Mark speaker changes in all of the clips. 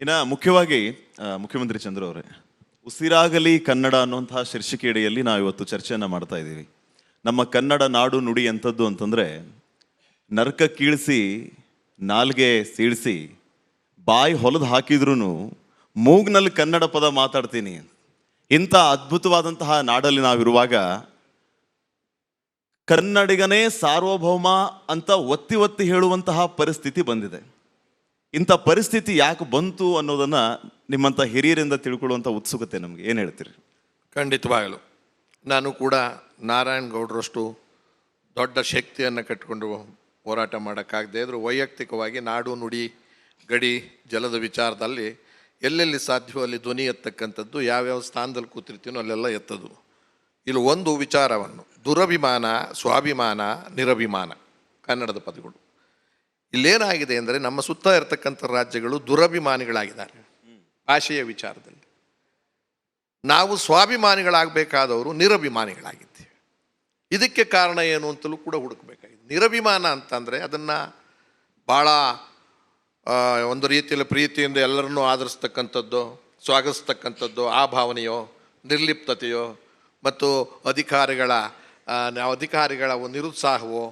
Speaker 1: ಇನ್ನು ಮುಖ್ಯವಾಗಿ ಮುಖ್ಯಮಂತ್ರಿ ಚಂದ್ರ ಅವರೇ, ಉಸಿರಾಗಲಿ ಕನ್ನಡ ಅನ್ನುವಂತಹ ಶೀರ್ಷಿಕೆ ಅಡಿಯಲ್ಲಿ ನಾವು ಇವತ್ತು ಚರ್ಚೆಯನ್ನು ಮಾಡ್ತಾ ಇದ್ದೀವಿ. ನಮ್ಮ ಕನ್ನಡ ನಾಡು ನುಡಿ ಎಂಥದ್ದು ಅಂತಂದರೆ, ನರ್ಕ ಕೀಳಿಸಿ, ನಾಲ್ಗೆ ಸೀಳಿಸಿ, ಬಾಯಿ ಹೊಲದು ಹಾಕಿದ್ರೂ ಮೂಗ್ನಲ್ಲಿ ಕನ್ನಡ ಪದ ಮಾತಾಡ್ತೀನಿ. ಇಂಥ ಅದ್ಭುತವಾದಂತಹ ನಾಡಲ್ಲಿ ನಾವಿರುವಾಗ, ಕನ್ನಡಿಗನೇ ಸಾರ್ವಭೌಮ ಅಂತ ಒತ್ತಿ ಒತ್ತಿ ಹೇಳುವಂತಹ ಪರಿಸ್ಥಿತಿ ಬಂದಿದೆ. ಇಂಥ ಪರಿಸ್ಥಿತಿ ಯಾಕೆ ಬಂತು ಅನ್ನೋದನ್ನು ನಿಮ್ಮಂಥ ಹಿರಿಯರಿಂದ ತಿಳ್ಕೊಳ್ಳುವಂಥ ಉತ್ಸುಕತೆ ನಮಗೆ. ಏನು ಹೇಳ್ತೀರಿ?
Speaker 2: ಖಂಡಿತವಾಗಲು. ನಾನು ಕೂಡ ನಾರಾಯಣ ಗೌಡರಷ್ಟು ದೊಡ್ಡ ಶಕ್ತಿಯನ್ನು ಕಟ್ಟಿಕೊಂಡು ಹೋರಾಟ ಮಾಡೋಕ್ಕಾಗದೇ ಇದ್ದರೂ ವೈಯಕ್ತಿಕವಾಗಿ ನಾಡು ನುಡಿ ಗಡಿ ಜಲದ ವಿಚಾರದಲ್ಲಿ ಎಲ್ಲೆಲ್ಲಿ ಸಾಧ್ಯವೋ ಅಲ್ಲಿ ಧ್ವನಿ ಎತ್ತಕ್ಕಂಥದ್ದು, ಯಾವ್ಯಾವ ಸ್ಥಾನದಲ್ಲಿ ಕೂತಿರ್ತೀನೋ ಅಲ್ಲೆಲ್ಲ ಎತ್ತದು. ಇಲ್ಲಿ ಒಂದು ವಿಚಾರವನ್ನು, ದುರಭಿಮಾನ, ಸ್ವಾಭಿಮಾನ, ನಿರಭಿಮಾನ, ಕನ್ನಡದ ಪದಗಳು. ಇಲ್ಲೇನಾಗಿದೆ ಅಂದರೆ ನಮ್ಮ ಸುತ್ತ ಇರತಕ್ಕಂಥ ರಾಜ್ಯಗಳು ದುರಭಿಮಾನಿಗಳಾಗಿದ್ದಾರೆ. ಭಾಷೆಯ ವಿಚಾರದಲ್ಲಿ. ನಾವು ಸ್ವಾಭಿಮಾನಿಗಳಾಗಬೇಕಾದವರು ನಿರಭಿಮಾನಿಗಳಾಗಿದ್ದೇವೆ. ಇದಕ್ಕೆ ಕಾರಣ ಏನು ಅಂತಲೂ ಕೂಡ ಹುಡುಕಬೇಕಾಗಿದೆ. ನಿರಭಿಮಾನ ಅಂತಂದರೆ ಅದನ್ನು ಭಾಳ ಒಂದು ರೀತಿಯಲ್ಲಿ ಪ್ರೀತಿಯಿಂದ ಎಲ್ಲರನ್ನೂ ಆಧರಿಸ್ತಕ್ಕಂಥದ್ದು, ಸ್ವಾಗತಿಸ್ತಕ್ಕಂಥದ್ದು, ಆ ಭಾವನೆಯೋ, ನಿರ್ಲಿಪ್ತತೆಯೋ, ಮತ್ತು ಅಧಿಕಾರಿಗಳ ಅಧಿಕಾರಿಗಳ ನಿರುತ್ಸಾಹವೋ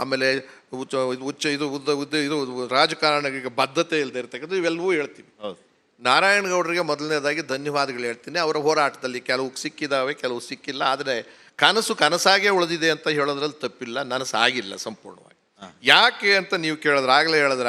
Speaker 2: ಆಮೇಲೆ ಉಚ್ಚ ಉಚ್ಚ ಇದು ಉದ್ದ ಉದ್ದ ಇದು ರಾಜಕಾರಣಿಗೆ ಬದ್ಧತೆ ಇಲ್ಲದೆ ಇರ್ತಕ್ಕಂಥ ಇವೆಲ್ಲವೂ ಹೇಳ್ತೀವಿ.
Speaker 1: ಹೌದು.
Speaker 2: ನಾರಾಯಣಗೌಡರಿಗೆ ಮೊದಲನೇದಾಗಿ ಧನ್ಯವಾದಗಳು ಹೇಳ್ತೀನಿ. ಅವರ ಹೋರಾಟದಲ್ಲಿ ಕೆಲವು ಸಿಕ್ಕಿದ್ದಾವೆ ಕೆಲವು ಸಿಕ್ಕಿಲ್ಲ. ಆದರೆ ಕನಸು ಕನಸಾಗೇ ಉಳಿದಿದೆ ಅಂತ ಹೇಳೋದ್ರಲ್ಲಿ ತಪ್ಪಿಲ್ಲ. ನನಸಾಗಿಲ್ಲ ಸಂಪೂರ್ಣವಾಗಿ. ಯಾಕೆ ಅಂತ ನೀವು ಕೇಳಿದ್ರೆ ಆಗಲೇ ಹೇಳಿದ್ರ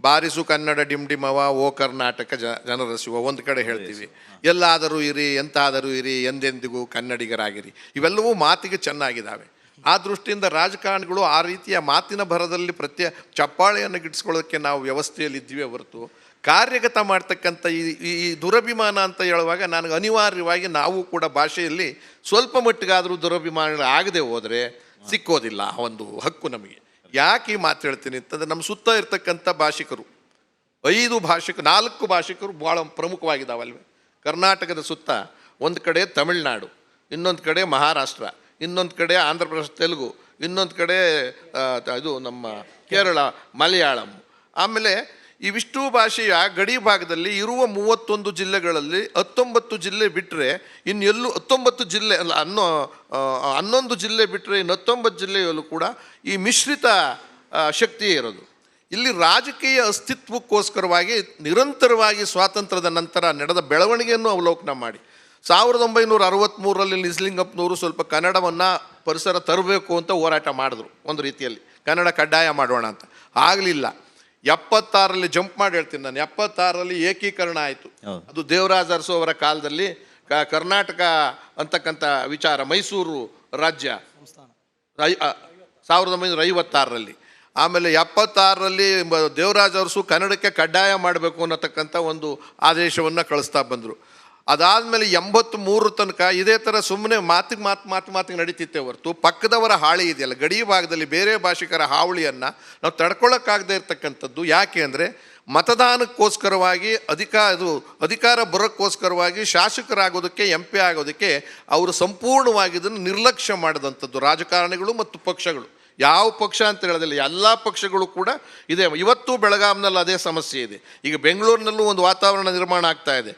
Speaker 2: ಬಾರಿಸು ಕನ್ನಡ ಡಿಮ್ ಡಿಮವ ಓ ಕರ್ನಾಟಕ ಜ ಜನರ ಶಿವ ಒಂದು ಕಡೆ ಹೇಳ್ತೀವಿ. ಎಲ್ಲಾದರೂ ಇರಿ ಎಂತಾದರೂ ಇರಿ ಎಂದೆಂದಿಗೂ ಕನ್ನಡಿಗರಾಗಿರಿ. ಇವೆಲ್ಲವೂ ಮಾತಿಗೆ ಚೆನ್ನಾಗಿದ್ದಾವೆ ಆ ದೃಷ್ಟಿಯಿಂದ ರಾಜಕಾರಣಿಗಳು ಆ ರೀತಿಯ ಮಾತಿನ ಭರದಲ್ಲಿ ಪ್ರತ್ಯೇ ಚಪ್ಪಾಳೆಯನ್ನು ಗಿಟ್ಟಿಸ್ಕೊಳ್ಳೋಕ್ಕೆ ನಾವು ವ್ಯವಸ್ಥೆಯಲ್ಲಿ ಇದ್ದೀವಿ ಹೊರತು ಕಾರ್ಯಗತ ಮಾಡ್ತಕ್ಕಂಥ ಈ ಈ ದುರಭಿಮಾನ ಅಂತ ಹೇಳುವಾಗ ನನಗೆ ಅನಿವಾರ್ಯವಾಗಿ ನಾವು ಕೂಡ ಭಾಷೆಯಲ್ಲಿ ಸ್ವಲ್ಪ ಮಟ್ಟಿಗಾದರೂ ದುರಭಿಮಾನ ಆಗದೆ ಹೋದರೆ ಸಿಕ್ಕೋದಿಲ್ಲ ಆ ಒಂದು ಹಕ್ಕು ನಮಗೆ. ಯಾಕೆ ಈ ಮಾತು ಹೇಳ್ತೀನಿ ಅಂತಂದರೆ ನಮ್ಮ ಸುತ್ತ ಇರ್ತಕ್ಕಂಥ ಭಾಷಿಕರು, ಐದು ಭಾಷಿಕ, ನಾಲ್ಕು ಭಾಷಿಕರು ಭಾಳ ಪ್ರಮುಖವಾಗಿದ್ದಾವಲ್ವೇ. ಕರ್ನಾಟಕದ ಸುತ್ತ ಒಂದು ಕಡೆ ತಮಿಳುನಾಡು, ಇನ್ನೊಂದು ಕಡೆ ಮಹಾರಾಷ್ಟ್ರ. ಇನ್ನೊಂದು ಕಡೆ ಆಂಧ್ರ ಪ್ರದೇಶ, ತೆಲುಗು, ಇನ್ನೊಂದು ಕಡೆ ಇದು ನಮ್ಮ ಕೇರಳ, ಮಲಯಾಳಂ. ಆಮೇಲೆ ಇವಿಷ್ಟು ಭಾಷೆಯ ಗಡಿ ಭಾಗದಲ್ಲಿ ಇರುವ ಮೂವತ್ತೊಂದು ಜಿಲ್ಲೆಗಳಲ್ಲಿ ಹತ್ತೊಂಬತ್ತು ಜಿಲ್ಲೆ ಬಿಟ್ಟರೆ ಇನ್ನೆಲ್ಲೂ ಹತ್ತೊಂಬತ್ತು ಜಿಲ್ಲೆ ಅಲ್ಲ, ಅನ್ನೋ ಹನ್ನೊಂದು ಜಿಲ್ಲೆ ಬಿಟ್ಟರೆ ಇನ್ನು ಹತ್ತೊಂಬತ್ತು ಜಿಲ್ಲೆಯಲ್ಲೂ ಕೂಡ ಈ ಮಿಶ್ರಿತ ಶಕ್ತಿಯೇ ಶಕ್ತಿ ಇರೋದು. ಇಲ್ಲಿ ರಾಜಕೀಯ ಅಸ್ತಿತ್ವಕ್ಕೋಸ್ಕರವಾಗಿ ನಿರಂತರವಾಗಿ ಸ್ವಾತಂತ್ರ್ಯದ ನಂತರ ನಡೆದ ಬೆಳವಣಿಗೆಯನ್ನು ಅವಲೋಕನ ಮಾಡಿ. ಸಾವಿರದ ಒಂಬೈನೂರ ಅರವತ್ತ್ಮೂರರಲ್ಲಿ ನಿಸ್ಲಿಂಗಪ್ಪನವರು ಸ್ವಲ್ಪ ಕನ್ನಡವನ್ನು ಪರಿಸರ ತರಬೇಕು ಅಂತ ಹೋರಾಟ ಮಾಡಿದ್ರು ಒಂದು ರೀತಿಯಲ್ಲಿ. ಕನ್ನಡ ಕಡ್ಡಾಯ ಮಾಡೋಣ ಅಂತ. ಆಗಲಿಲ್ಲ. ಎಪ್ಪತ್ತಾರರಲ್ಲಿ ಜಂಪ್ ಮಾಡಿ ಹೇಳ್ತೀನಿ ನಾನು. ಎಪ್ಪತ್ತಾರಲ್ಲಿ ಏಕೀಕರಣ ಆಯಿತು. ಅದು ದೇವರಾಜ ಅರಸು ಅವರ ಕಾಲದಲ್ಲಿ ಕ- ಕರ್ನಾಟಕ ಅಂತಕ್ಕಂಥ ವಿಚಾರ ಮೈಸೂರು ರಾಜ್ಯ. ಸಾವಿರದ ಒಂಬೈನೂರ ಐವತ್ತಾರರಲ್ಲಿ. ಆಮೇಲೆ ಎಪ್ಪತ್ತಾರರಲ್ಲಿ ದೇವರಾಜ ಅರಸು ಕನ್ನಡಕ್ಕೆ ಕಡ್ಡಾಯ ಮಾಡಬೇಕು ಅನ್ನತಕ್ಕಂಥ ಒಂದು ಆದೇಶವನ್ನು ಕಳಿಸ್ತಾ ಬಂದರು. ಅದಾದಮೇಲೆ ಎಂಬತ್ತು ಮೂರು ತನಕ ಇದೇ ಥರ ಸುಮ್ಮನೆ ಮಾತಿಗೆ ಮಾತು ಮಾತು ಮಾತಿಗೆ ನಡೀತಿತ್ತೆ ಹೊರತು. ಪಕ್ಕದವರ ಹಾಳಿ ಇದೆಯಲ್ಲ, ಗಡಿ ಭಾಗದಲ್ಲಿ ಬೇರೆ ಭಾಷಿಕರ ಹಾವಳಿಯನ್ನು ನಾವು ತಡ್ಕೊಳ್ಳೋಕ್ಕಾಗದೇ ಇರತಕ್ಕಂಥದ್ದು ಯಾಕೆ ಅಂದರೆ ಮತದಾನಕ್ಕೋಸ್ಕರವಾಗಿ ಅಧಿಕಾರ ಅದು ಅಧಿಕಾರ ಬರೋಕ್ಕೋಸ್ಕರವಾಗಿ ಶಾಸಕರಾಗೋದಕ್ಕೆ ಎಂ ಪಿ ಆಗೋದಕ್ಕೆ ಅವರು ಸಂಪೂರ್ಣವಾಗಿ ಇದನ್ನು ನಿರ್ಲಕ್ಷ್ಯ ಮಾಡಿದಂಥದ್ದು ರಾಜಕಾರಣಿಗಳು ಮತ್ತು ಪಕ್ಷಗಳು. ಯಾವ ಪಕ್ಷ ಅಂತ ಹೇಳೋದಿಲ್ಲ, ಎಲ್ಲ ಪಕ್ಷಗಳು ಕೂಡ ಇದೆ. ಇವತ್ತು ಬೆಳಗಾಂನಲ್ಲಿ ಅದೇ ಸಮಸ್ಯೆ ಇದೆ. ಈಗ ಬೆಂಗಳೂರಿನಲ್ಲೂ ಒಂದು ವಾತಾವರಣ ನಿರ್ಮಾಣ ಆಗ್ತಾ ಇದೆ.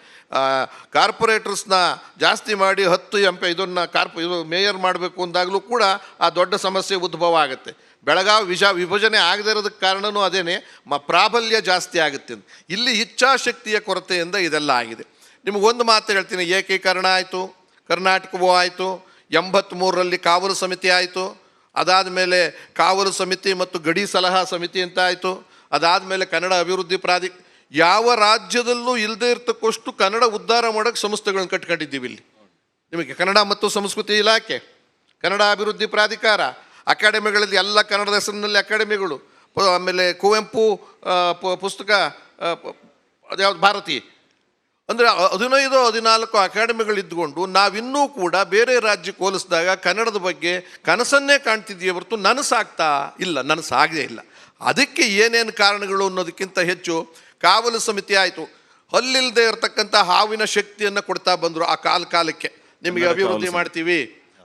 Speaker 2: ಕಾರ್ಪೊರೇಟರ್ಸ್ನ ಜಾಸ್ತಿ ಮಾಡಿ ಹತ್ತು ಎಂ ಪಿ ಇದನ್ನು ಕಾರ್ಪ್, ಇದು ಮೇಯರ್ ಮಾಡಬೇಕು ಅಂದಾಗಲೂ ಕೂಡ ಆ ದೊಡ್ಡ ಸಮಸ್ಯೆ ಉದ್ಭವ ಆಗುತ್ತೆ ಬೆಳಗಾವಿ ವಿಷ, ವಿಭಜನೆ ಆಗದೇ ಇರೋದಕ್ಕೆ ಕಾರಣವೂ ಅದೇನೆ, ಮ, ಪ್ರಾಬಲ್ಯ ಜಾಸ್ತಿ ಆಗುತ್ತೆ ಅಂತ. ಇಲ್ಲಿ ಇಚ್ಛಾಶಕ್ತಿಯ ಕೊರತೆಯಿಂದ ಇದೆಲ್ಲ ಆಗಿದೆ ನಿಮಗೊಂದು ಮಾತು ಹೇಳ್ತೀನಿ, ಏಕೀಕರಣ ಆಯಿತು, ಕರ್ನಾಟಕವೂ ಆಯಿತು ಎಂಬತ್ತ್ಮೂರರಲ್ಲಿ ಕಾವಲು ಸಮಿತಿ ಆಯಿತು, ಅದಾದ ಮೇಲೆ ಕಾವಲು ಸಮಿತಿ ಮತ್ತು ಗಡಿ ಸಲಹಾ ಸಮಿತಿ ಅಂತ ಆಯಿತು, ಅದಾದ ಮೇಲೆ ಕನ್ನಡ ಅಭಿವೃದ್ಧಿ ಪ್ರಾಧಿ ಯಾವ ರಾಜ್ಯದಲ್ಲೂ ಇಲ್ಲದೆ ಇರ್ತಕ್ಕಷ್ಟು ಕನ್ನಡ ಉದ್ಧಾರ ಮಾಡೋಕ್ಕೆ ಸಂಸ್ಥೆಗಳನ್ನು ಕಟ್ಕೊಂಡಿದ್ದೀವಿ ಇಲ್ಲಿ. ನಿಮಗೆ ಕನ್ನಡ ಮತ್ತು ಸಂಸ್ಕೃತಿ ಇಲಾಖೆ, ಕನ್ನಡ ಅಭಿವೃದ್ಧಿ ಪ್ರಾಧಿಕಾರ, ಅಕಾಡೆಮಿಗಳಲ್ಲಿ ಎಲ್ಲ ಕನ್ನಡದ ಹೆಸರಿನಲ್ಲಿ ಅಕಾಡೆಮಿಗಳು ಆಮೇಲೆ ಕುವೆಂಪು ಪುಸ್ತಕ ಅದ್ಯಾವುದು ಭಾರತಿ. ಅಂದರೆ ಹದಿನೈದು, ಹದಿನಾಲ್ಕು ಅಕಾಡೆಮಿಗಳು ಇದ್ಕೊಂಡು ನಾವಿನ್ನೂ ಕೂಡ ಬೇರೆ ರಾಜ್ಯಕ್ಕೆ ಹೋಲಿಸಿದಾಗ ಕನ್ನಡದ ಬಗ್ಗೆ ಕನಸನ್ನೇ ಕಾಣ್ತಿದ್ದೀವಿ ಹೊರತು ನನಸಾಗ್ತಾ ಇಲ್ಲ, ನನಸಾಗದೇ ಇಲ್ಲ. ಅದಕ್ಕೆ ಏನೇನು ಕಾರಣಗಳು ಅನ್ನೋದಕ್ಕಿಂತ ಹೆಚ್ಚು ಕಾವಲು ಸಮಿತಿ ಆಯಿತು. ಹಲ್ಲಿಲ್ಲದೆ ಇರತಕ್ಕಂಥ ಹಾವಿನ ಶಕ್ತಿಯನ್ನು ಕೊಡ್ತಾ ಬಂದರು ಆ ಕಾಲ ಕಾಲಕ್ಕೆ. ನಿಮಗೆ ಅಭಿವೃದ್ಧಿ ಮಾಡ್ತೀವಿ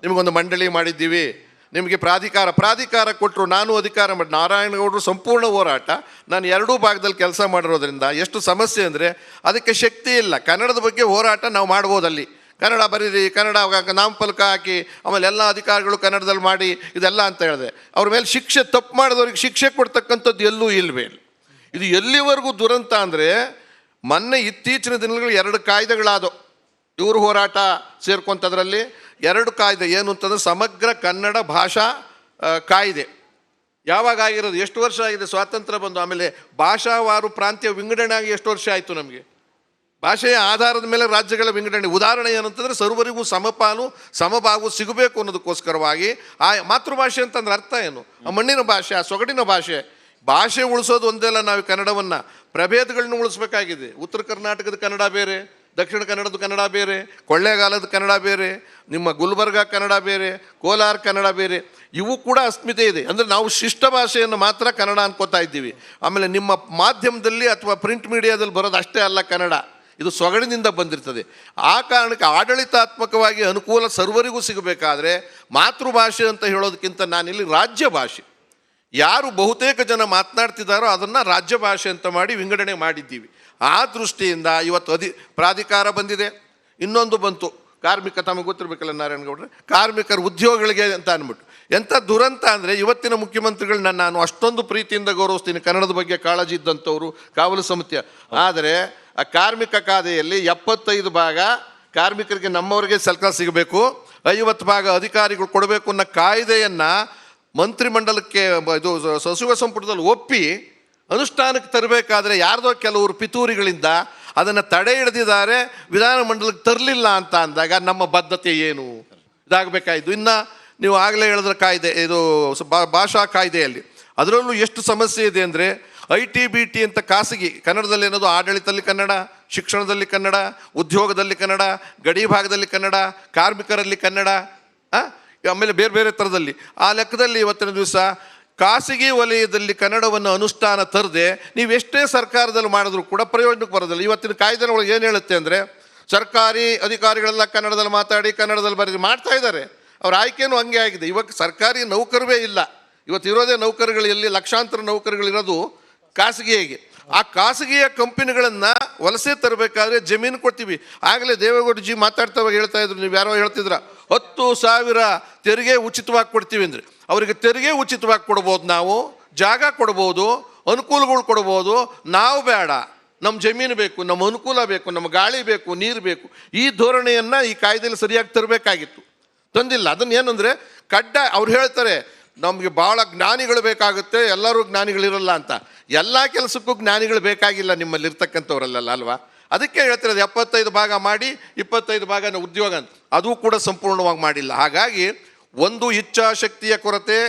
Speaker 2: ನಿಮಗೊಂದು ಮಂಡಳಿ ಮಾಡಿದ್ದೀವಿ ನಿಮಗೆ ಪ್ರಾಧಿಕಾರ ಪ್ರಾಧಿಕಾರ ಕೊಟ್ಟರು ನಾನು ಅಧಿಕಾರ ಮಾಡಿ ನಾರಾಯಣಗೌಡರು ಸಂಪೂರ್ಣ ಹೋರಾಟ ನಾನು ಎರಡೂ ಭಾಗದಲ್ಲಿ ಕೆಲಸ ಮಾಡಿರೋದ್ರಿಂದ ಎಷ್ಟು ಸಮಸ್ಯೆ ಅಂದರೆ ಅದಕ್ಕೆ ಶಕ್ತಿ ಇಲ್ಲ. ಕನ್ನಡದ ಬಗ್ಗೆ ಹೋರಾಟ ನಾವು ಮಾಡ್ಬೋದಲ್ಲಿ. ಕನ್ನಡ ಬರೀರಿ, ಕನ್ನಡ ನಾಮಫಲಕ ಹಾಕಿ, ಆಮೇಲೆ ಎಲ್ಲ ಅಧಿಕಾರಿಗಳು ಕನ್ನಡದಲ್ಲಿ ಮಾಡಿ, ಇದೆಲ್ಲ ಅಂತ ಹೇಳಿದೆ. ಅವ್ರ ಮೇಲೆ ಶಿಕ್ಷೆ, ತಪ್ಪು ಮಾಡಿದವ್ರಿಗೆ ಶಿಕ್ಷೆ ಕೊಡ್ತಕ್ಕಂಥದ್ದು ಎಲ್ಲೂ ಇಲ್ವೇ ಇದು ಎಲ್ಲಿವರೆಗೂ ದುರಂತ ಅಂದರೆ, ಮೊನ್ನೆ ಇತ್ತೀಚಿನ ದಿನಗಳು ಎರಡು ಕಾಯ್ದೆಗಳಾದವು. ಇವರು ಹೋರಾಟ ಸೇರ್ಕೊಂಥದ್ರಲ್ಲಿ ಎರಡು ಕಾಯ್ದೆ. ಏನು ಅಂತಂದ್ರೆ, ಸಮಗ್ರ ಕನ್ನಡ ಭಾಷಾ ಕಾಯ್ದೆ. ಯಾವಾಗ ಆಗಿರೋದು? ಎಷ್ಟು ವರ್ಷ ಆಗಿದೆ? ಸ್ವಾತಂತ್ರ್ಯ ಬಂದು, ಆಮೇಲೆ ಭಾಷಾವಾರು ಪ್ರಾಂತ್ಯ ವಿಂಗಡಣೆ ಆಗಿ ಎಷ್ಟು ವರ್ಷ ಆಯಿತು ನಮಗೆ? ಭಾಷೆಯ ಆಧಾರದ ಮೇಲೆ ರಾಜ್ಯಗಳ ವಿಂಗಡಣೆ. ಉದಾಹರಣೆ ಏನಂತಂದರೆ ಸರ್ವರಿಗೂ ಸಮಪಾಲು, ಸಮಭಾಗವು ಸಿಗಬೇಕು ಅನ್ನೋದಕ್ಕೋಸ್ಕರವಾಗಿ ಆ ಮಾತೃಭಾಷೆ ಅಂತಂದ್ರೆ ಅರ್ಥ ಏನು? ಆ ಮಣ್ಣಿನ ಭಾಷೆ, ಆ ಸೊಗಡಿನ ಭಾಷೆ. ಭಾಷೆ ಉಳಿಸೋದು ಒಂದೇ ನಾವು ಕನ್ನಡವನ್ನು. ಪ್ರಭೇದಗಳನ್ನ ಉಳಿಸ್ಬೇಕಾಗಿದೆ. ಉತ್ತರ ಕರ್ನಾಟಕದ ಕನ್ನಡ ಬೇರೆ, ದಕ್ಷಿಣ ಕನ್ನಡದ ಕನ್ನಡ ಬೇರೆ, ಕೊಳ್ಳೇಗಾಲದ ಕನ್ನಡ ಬೇರೆ, ನಿಮ್ಮ ಗುಲ್ಬರ್ಗ ಕನ್ನಡ ಬೇರೆ, ಕೋಲಾರ ಕನ್ನಡ ಬೇರೆ. ಇವು ಕೂಡ ಅಸ್ಮಿತೆ ಇದೆ. ಅಂದರೆ ನಾವು ಶಿಷ್ಟ ಭಾಷೆಯನ್ನು ಮಾತ್ರ ಕನ್ನಡ ಅನ್ಕೋತಾ ಇದ್ದೀವಿ. ಆಮೇಲೆ ನಿಮ್ಮ ಮಾಧ್ಯಮದಲ್ಲಿ ಅಥವಾ ಪ್ರಿಂಟ್ ಮೀಡಿಯಾದಲ್ಲಿ ಬರೋದು ಅಷ್ಟೇ ಅಲ್ಲ ಕನ್ನಡ. ಇದು ಸೊಗಡಿನಿಂದ ಬಂದಿರ್ತದೆ. ಆ ಕಾರಣಕ್ಕೆ ಆಡಳಿತಾತ್ಮಕವಾಗಿ ಅನುಕೂಲ ಸರ್ವರಿಗೂ ಸಿಗಬೇಕಾದ್ರೆ ಮಾತೃಭಾಷೆ ಅಂತ ಹೇಳೋದಕ್ಕಿಂತ ನಾನಿಲ್ಲಿ ರಾಜ್ಯ ಭಾಷೆ. ಯಾರು ಬಹುತೇಕ ಜನ ಮಾತನಾಡ್ತಿದ್ದಾರೋ ಅದನ್ನು ರಾಜ್ಯ ಭಾಷೆ ಅಂತ ಮಾಡಿ ವಿಂಗಡಣೆ ಮಾಡಿದ್ದೀವಿ. ಆ ದೃಷ್ಟಿಯಿಂದ ಇವತ್ತು ಅಧಿ, ಪ್ರಾಧಿಕಾರ ಬಂದಿದೆ. ಇನ್ನೊಂದು ಬಂತು. ಕಾರ್ಮಿಕ ತಮಗೆ ಗೊತ್ತಿರಬೇಕಲ್ಲ ನಾರಾಯಣಗೌಡ್ರೆ. ಕಾರ್ಮಿಕರ ಉದ್ಯೋಗಗಳಿಗೆ ಅಂತ ಅಂದ್ಬಿಟ್ಟು. ಎಂಥ ದುರಂತ ಅಂದರೆ ಇವತ್ತಿನ ಮುಖ್ಯಮಂತ್ರಿಗಳನ್ನ ನಾನು ಅಷ್ಟೊಂದು ಪ್ರೀತಿಯಿಂದ ಗೌರವಿಸ್ತೀನಿ. ಕನ್ನಡದ ಬಗ್ಗೆ ಕಾಳಜಿ ಇದ್ದಂಥವ್ರು, ಕಾವಲು ಸಮಿತಿಯ. ಆದರೆ ಆ ಕಾರ್ಮಿಕ ಕಾಯ್ದೆಯಲ್ಲಿ ಎಪ್ಪತ್ತೈದು ಭಾಗ ಕಾರ್ಮಿಕರಿಗೆ ನಮ್ಮವರಿಗೆ ಸಲಕ ಸಿಗಬೇಕು, ಐವತ್ತು ಭಾಗ ಅಧಿಕಾರಿಗಳು ಕೊಡಬೇಕು ಅನ್ನೋ ಕಾಯ್ದೆಯನ್ನು ಮಂತ್ರಿಮಂಡಲಕ್ಕೆ ಇದು ಸಚಿವ ಸಂಪುಟದಲ್ಲಿ ಒಪ್ಪಿ ಅನುಷ್ಠಾನಕ್ಕೆ ತರಬೇಕಾದ್ರೆ ಯಾರ್ದೋ ಕೆಲವರು ಪಿತೂರಿಗಳಿಂದ ಅದನ್ನು ತಡೆ ಹಿಡಿದಿದ್ದಾರೆ ವಿಧಾನಮಂಡಲಕ್ಕೆ ತರಲಿಲ್ಲ ಅಂತ ಅಂದಾಗ ನಮ್ಮ ಬದ್ಧತೆ ಏನು? ಇದಾಗಬೇಕಾಯಿತು. ಇನ್ನು ನೀವು ಆಗಲೇ ಹೇಳಿದ್ರೆ ಕಾಯ್ದೆ, ಇದು ಭಾಷಾ ಕಾಯ್ದೆಯಲ್ಲಿ. ಅದರಲ್ಲೂ ಎಷ್ಟು ಸಮಸ್ಯೆ ಇದೆ ಅಂದರೆ ಐ ಟಿ ಬಿ ಟಿ ಅಂತ ಖಾಸಗಿ, ಕನ್ನಡದಲ್ಲಿ ಏನದು ಆಡಳಿತದಲ್ಲಿ ಕನ್ನಡ, ಶಿಕ್ಷಣದಲ್ಲಿ ಕನ್ನಡ, ಉದ್ಯೋಗದಲ್ಲಿ ಕನ್ನಡ, ಗಡಿ ಭಾಗದಲ್ಲಿ ಕನ್ನಡ, ಕಾರ್ಮಿಕರಲ್ಲಿ ಕನ್ನಡ? ಆಮೇಲೆ ಬೇರೆ ಬೇರೆ ಥರದಲ್ಲಿ. ಆ ಲೆಕ್ಕದಲ್ಲಿ ಇವತ್ತಿನ ದಿವಸ ಖಾಸಗಿ ವಲಯದಲ್ಲಿ ಕನ್ನಡವನ್ನು ಅನುಷ್ಠಾನ ತರದೆ ನೀವು ಎಷ್ಟೇ ಸರ್ಕಾರದಲ್ಲಿ ಮಾಡಿದ್ರು ಕೂಡ ಪ್ರಯೋಜನಕ್ಕೆ ಬರೋದಿಲ್ಲ. ಇವತ್ತಿನ ಕಾಯ್ದೆನ ಏನು ಹೇಳುತ್ತೆ ಅಂದರೆ, ಸರ್ಕಾರಿ ಅಧಿಕಾರಿಗಳೆಲ್ಲ ಕನ್ನಡದಲ್ಲಿ ಮಾತಾಡಿ, ಕನ್ನಡದಲ್ಲಿ ಬರೀ ಮಾಡ್ತಾ ಇದ್ದಾರೆ. ಅವ್ರ ಆಯ್ಕೆನೂ ಹಂಗೆ ಆಗಿದೆ. ಇವಾಗ ಸರ್ಕಾರಿ ನೌಕರವೇ ಇಲ್ಲ. ಇವತ್ತು ಇರೋದೇ ನೌಕರಗಳು ಎಲ್ಲಿ, ಲಕ್ಷಾಂತರ ನೌಕರಗಳಿರೋದು ಖಾಸಗಿಯಾಗಿ ಆ ಖಾಸಗಿಯ ಕಂಪನಿಗಳನ್ನು ವಲಸೆ ತರಬೇಕಾದ್ರೆ ಜಮೀನು ಕೊಡ್ತೀವಿ. ಆಗಲೇ ದೇವೇಗೌಡ ಜಿ ಮಾತಾಡ್ತಾವಾಗ ಹೇಳ್ತಾ ಇದ್ರು, ನೀವು ಯಾರೋ ಹೇಳ್ತಿದ್ರ, ಹತ್ತು ಸಾವಿರ ತೆರಿಗೆ ಉಚಿತವಾಗಿ ಕೊಡ್ತೀವಿ ಅಂದರೆ. ಅವರಿಗೆ ತೆರಿಗೆ ಉಚಿತವಾಗಿ ಕೊಡ್ಬೋದು ನಾವು, ಜಾಗ ಕೊಡ್ಬೋದು, ಅನುಕೂಲಗಳು ಕೊಡ್ಬೋದು. ನಾವು ಬೇಡ ನಮ್ಮ ಜಮೀನು ಬೇಕು ನಮ್ಮ ಅನುಕೂಲ ಬೇಕು ನಮ್ಮ ಗಾಳಿ ಬೇಕು, ನೀರು ಬೇಕು. ಈ ಧೋರಣೆಯನ್ನು ಈ ಕಾಯ್ದೆಯಲ್ಲಿ ಸರಿಯಾಗಿ ತರಬೇಕಾಗಿತ್ತು. ತಂದಿಲ್ಲ. ಅದನ್ನು ಏನಂದರೆ ಕಡ್ಡಾಯ, ಅವ್ರು ಹೇಳ್ತಾರೆ ನಮಗೆ ಭಾಳ ಜ್ಞಾನಿಗಳು ಬೇಕಾಗುತ್ತೆ, ಎಲ್ಲರೂ ಜ್ಞಾನಿಗಳಿರಲ್ಲ ಅಂತ. ಎಲ್ಲ ಕೆಲಸಕ್ಕೂ ಜ್ಞಾನಿಗಳು ಬೇಕಾಗಿಲ್ಲ ನಿಮ್ಮಲ್ಲಿ ಇರ್ತಕ್ಕಂಥವ್ರಲ್ಲ ಅಲ್ವಾ? ಅದಕ್ಕೆ ಹೇಳ್ತಿರೋದು ಎಪ್ಪತ್ತೈದು ಭಾಗ ಮಾಡಿ, ಇಪ್ಪತ್ತೈದು ಭಾಗನ ಉದ್ಯೋಗ ಅಂತ. ಅದು ಕೂಡ ಸಂಪೂರ್ಣವಾಗಿ ಮಾಡಿಲ್ಲ. ಹಾಗಾಗಿ ಒಂದು ಇಚ್ಛಾಶಕ್ತಿಯ ಕೊರತೆ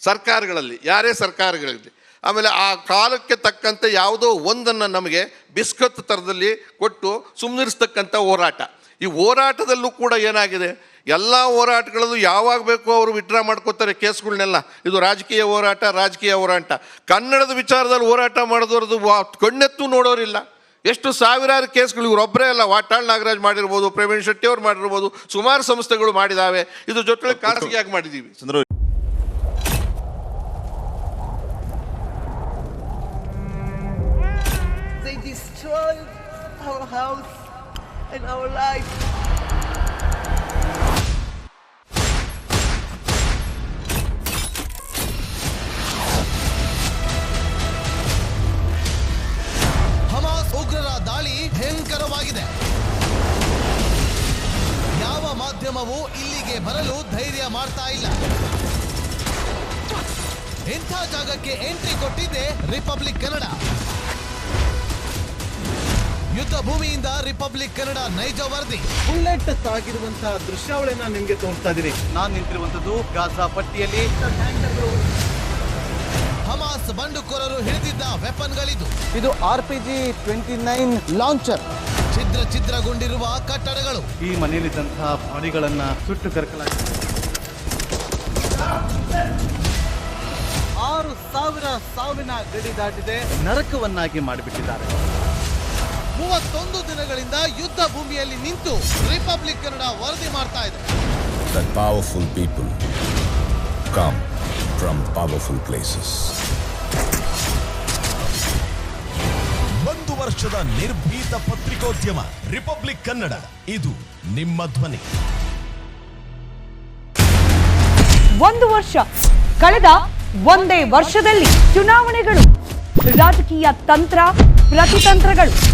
Speaker 2: ಸರ್ಕಾರಗಳಲ್ಲಿ, ಯಾರೇ ಸರ್ಕಾರಗಳಲ್ಲಿ ಆಮೇಲೆ ಆ ಕಾಲಕ್ಕೆ ತಕ್ಕಂತೆ ಯಾವುದೋ ಒಂದನ್ನು ನಮಗೆ ಬಿಸ್ಕತ್ ಥರದಲ್ಲಿ ಕೊಟ್ಟು ಸುಮ್ಮನಿರಿಸ್ತಕ್ಕಂಥ ಹೋರಾಟ. ಈ ಹೋರಾಟದಲ್ಲೂ ಕೂಡ ಏನಾಗಿದೆ? ಎಲ್ಲ ಹೋರಾಟಗಳಲ್ಲೂ ಯಾವಾಗ ಬೇಕೋ ಅವರು ವಿಡ್ರಾ ಮಾಡ್ಕೋತಾರೆ ಕೇಸ್ಗಳನ್ನೆಲ್ಲ ಇದು ರಾಜಕೀಯ ಹೋರಾಟ ರಾಜಕೀಯ ಹೋರಾಟ. ಕನ್ನಡದ ವಿಚಾರದಲ್ಲಿ ಹೋರಾಟ ಮಾಡಿದವ್ರದ್ದು ವಾ- ಕಣ್ಣೆತ್ತು ನೋಡೋರಿಲ್ಲ. ಎಷ್ಟು ಸಾವಿರಾರು ಕೇಸ್ಗಳು ಇವರೊಬ್ಬರೇ ಅಲ್ಲ ವಾಟಾಳ್ ನಾಗರಾಜ್ ಮಾಡಿರ್ಬೋದು ಪ್ರವೀಣ್ ಶೆಟ್ಟಿ ಅವ್ರು ಮಾಡಿರ್ಬೋದು ಸುಮಾರು ಸಂಸ್ಥೆಗಳು ಮಾಡಿದಾವೆ. ಇದ್ರ ಜೊತೆಗೆ ಖಾಸಗಿಯಾಗಿ ಮಾಡಿದ್ದೀವಿ
Speaker 1: ಚಂದ್ರ ಅವ್ರೆ,
Speaker 3: They destroyed our house. And our life.
Speaker 4: Hamas ಉಗ್ರರ ದಾಳಿ ಭಯಂಕರವಾಗಿದೆ. ಯಾವ ಮಾಧ್ಯಮವೂ ಇಲ್ಲಿಗೆ ಬರಲು ಧೈರ್ಯ ಮಾಡ್ತಾ ಇಲ್ಲ. ಇಂಥ ಜಾಗಕ್ಕೆ ಎಂಟ್ರಿ ಕೊಟ್ಟಿದೆ ರಿಪಬ್ಲಿಕ್ ಕನ್ನಡ. ಯುದ್ಧ ಭೂಮಿಯಿಂದ ರಿಪಬ್ಲಿಕ್ ಕನ್ನಡ ನೈಜ ವರದಿ.
Speaker 5: ಬುಲೆಟ್ ತಾಗಿರುವಂತಹ ದೃಶ್ಯಾವಳಿಯನ್ನ ನಿಮ್ಗೆ ತೋರಿಸ್ತಾ ಇದೀನಿ. ನಾನು ನಿಂತಿರುವಂತದ್ದು ಗಾಜಾ ಪಟ್ಟಿಯಲ್ಲಿ.
Speaker 4: ಹಮಾಸ್ ಬಂಡುಕೋರರು ಹಿಡಿದಿದ್ದ ವೆಪನ್ಗಳಿದು.
Speaker 5: ಇದು R P G twenty nine launcher.
Speaker 4: ಛಿದ್ರ ಛಿದ್ರಗೊಂಡಿರುವ ಕಟ್ಟಡಗಳು.
Speaker 5: ಈ ಮನೆಯಲ್ಲಿದ್ದಂತಹ ಬಾಡಿಗಳನ್ನ ಸುಟ್ಟು ಕರಕಲಾಗಿದೆ ಆರು ಸಾವಿರ ಸಾವಿನ ಗಡಿ ದಾಟಿದೆ. ನರಕವನ್ನಾಗಿ ಮಾಡಿಬಿಟ್ಟಿದ್ದಾರೆ.
Speaker 4: ಮೂವತ್ತೊಂದು ದಿನಗಳಿಂದ ಯುದ್ಧ ಭೂಮಿಯಲ್ಲಿ ನಿಂತು ರಿಪಬ್ಲಿಕ್ ಕನ್ನಡ ವರದಿ ಮಾಡ್ತಾ ಇದೆ.
Speaker 6: Powerful powerful people come from powerful places.
Speaker 7: ಒಂದು ವರ್ಷದ ನಿರ್ಭೀತ ಪತ್ರಿಕೋದ್ಯಮ ರಿಪಬ್ಲಿಕ್ ಕನ್ನಡ. ಇದು ನಿಮ್ಮ ಧ್ವನಿ.
Speaker 8: ಒಂದು ವರ್ಷ. ಕಳೆದ ಒಂದೇ ವರ್ಷದಲ್ಲಿ ಚುನಾವಣೆಗಳು. ರಾಜಕೀಯ ತಂತ್ರ ಪ್ರತಿತಂತ್ರಗಳು.